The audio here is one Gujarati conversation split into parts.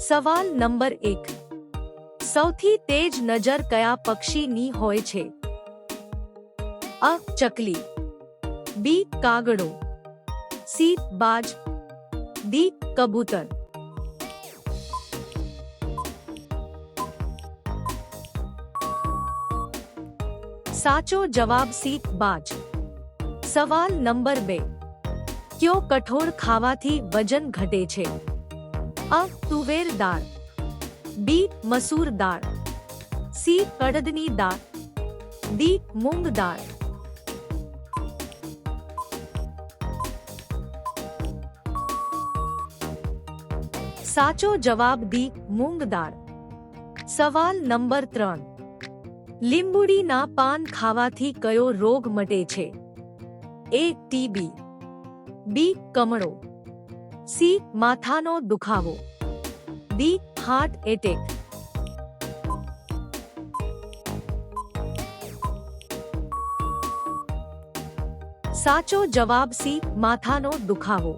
સવાલ નંબર એક. સૌથી તેજ નજર કયા પક્ષીની હોય છે? અ. ચકલી. બી. કાગડો. સી. બાજ. ડી. કબૂતર. સાચો જવાબ સી. બાજ. સવાલ નંબર બે. કયો કઠોળ ખાવાથી વજન ઘટે છે? અ તુવેર દાળ, બી મસૂર દાળ, સી અડદની દાળ, ડી મૂંગ દાળ. સાચો જવાબ દી મૂંગ દાળ. સવાલ નંબર ત્રણ. લીંબુડીના પાન ખાવાથી કયો રોગ મટે છે? એ ટીબી બી કમળો સી, માથાનો દુખાવો. ડી હાર્ટ એટેક સાચો જવાબ સી, માથાનો દુખાવો.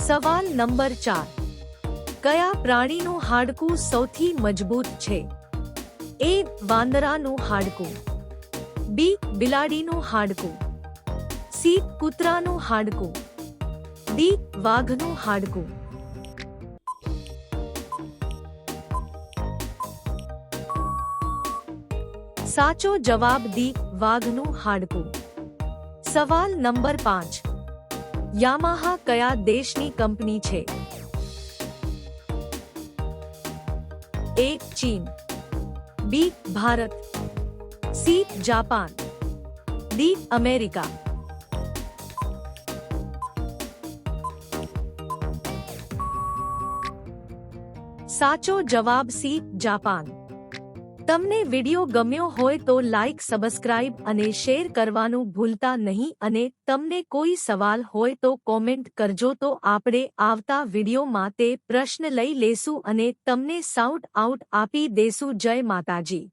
સવાલ નંબર ચાર. કયા પ્રાણીનું હાડકું સૌથી મજબૂત છે? એ, વાંદરાનું હાડકું. બી, બિલાડીનું હાડકું. સી, કૂતરાનું હાડકું. ડી વાઘનું હાડકું સાચો જવાબ ડી વાઘનું હાડકું સવાલ નંબર પાંચ યામાહા કયા દેશની કંપની છે એ ચીન B Bharat C Japan D America સાચો જવાબ સી, જાપાન. તમને વિડિયો ગમ્યો હોય તો લાઇક સબસ્ક્રાઇબ અને શેર કરવાનું ભૂલતા નહીં અને તમને કોઈ સવાલ હોય તો કોમેન્ટ કરજો તો આપણે આવતા વિડિયોમાં તે પ્રશ્ન લઈ લેશું અને તમને સાઉટ આઉટ આપી દેશું. જય માતાજી.